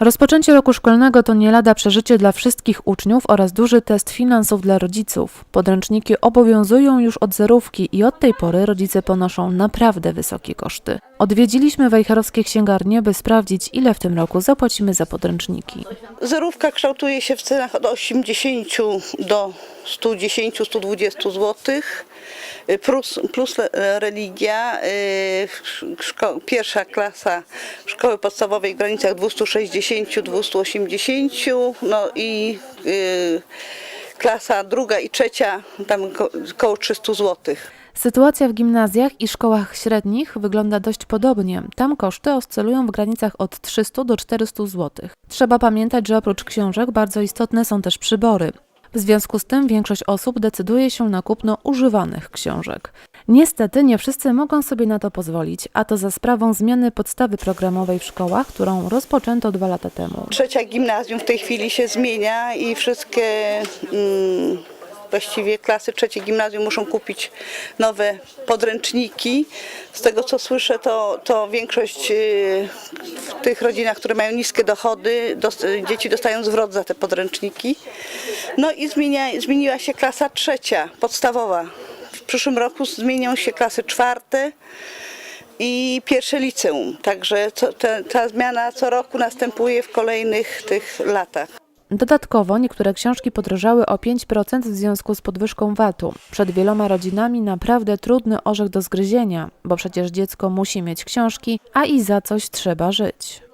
Rozpoczęcie roku szkolnego to nie lada przeżycie dla wszystkich uczniów oraz duży test finansów dla rodziców. Podręczniki obowiązują już od zerówki i od tej pory rodzice ponoszą naprawdę wysokie koszty. Odwiedziliśmy wejherowskie księgarnie, by sprawdzić, ile w tym roku zapłacimy za podręczniki. Zerówka kształtuje się w cenach od 80 do 110-120 zł. Plus, plus e, religia, szko, pierwsza klasa szkoły podstawowej w granicach 260-280, no i y, klasa druga i trzecia tam ko- koło 300 zł. Sytuacja w gimnazjach i szkołach średnich wygląda dość podobnie. Tam koszty oscylują w granicach od 300 do 400 zł. Trzeba pamiętać, że oprócz książek bardzo istotne są też przybory. W związku z tym większość osób decyduje się na kupno używanych książek. Niestety nie wszyscy mogą sobie na to pozwolić, a to za sprawą zmiany podstawy programowej w szkołach, którą rozpoczęto dwa lata temu. Trzecia gimnazjum w tej chwili się zmienia i wszystkie mm, właściwie klasy trzeciej gimnazjum muszą kupić nowe podręczniki. Z tego co słyszę, to, to większość y, w tych rodzinach, które mają niskie dochody, dos, dzieci dostają zwrot za te podręczniki. No i zmienia, zmieniła się klasa trzecia, podstawowa. W przyszłym roku zmienią się klasy czwarte i pierwsze liceum. Także co, te, ta zmiana co roku następuje w kolejnych tych latach. Dodatkowo niektóre książki podrożały o 5% w związku z podwyżką VAT-u. Przed wieloma rodzinami naprawdę trudny orzech do zgryzienia, bo przecież dziecko musi mieć książki, a i za coś trzeba żyć.